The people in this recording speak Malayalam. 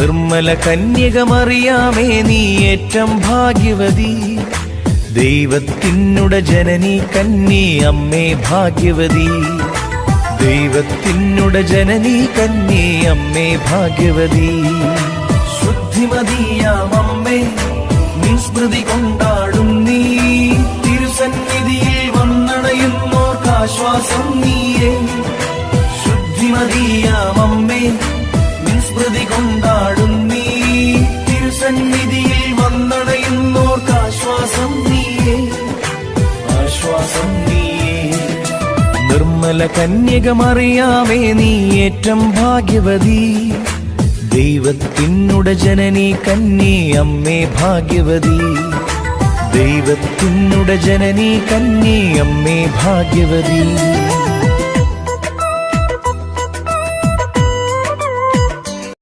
നിർമ്മല കന്യകമറിയാമേ നീ ഏറ്റം ഭാഗ്യവതി. ദൈവത്തിനുട ജനനി കന്നി അമ്മേ ഭാഗ്യവതി. ദൈവത്തിനുട ജനനി കന്നി അമ്മേ ഭാഗ്യവതി. ശുദ്ധിമതിയാം അമ്മേ നിൻ സ്മൃതി കൊണ്ടാടും നീ. തിരുസന്നിധിയിൽ വന്നണയുന്നോർക്കാശ്വാസം നീയേ. ശുദ്ധിമതിയാം തിരുസന്നിധിയിൽ വന്നണയുന്നോർക്കാശ്വാസം നീയേ. ആശ്വാസം നീയേ. നിർമ്മല കന്യകമറിയാമേ നീ ഏറ്റം ഭാഗ്യവതി. ദൈവത്തിനുട ജനനി കന്നി അമ്മേ ഭാഗ്യവതി. ദൈവത്തിനുട ജനനി കന്നി അമ്മേ ഭാഗ്യവതി.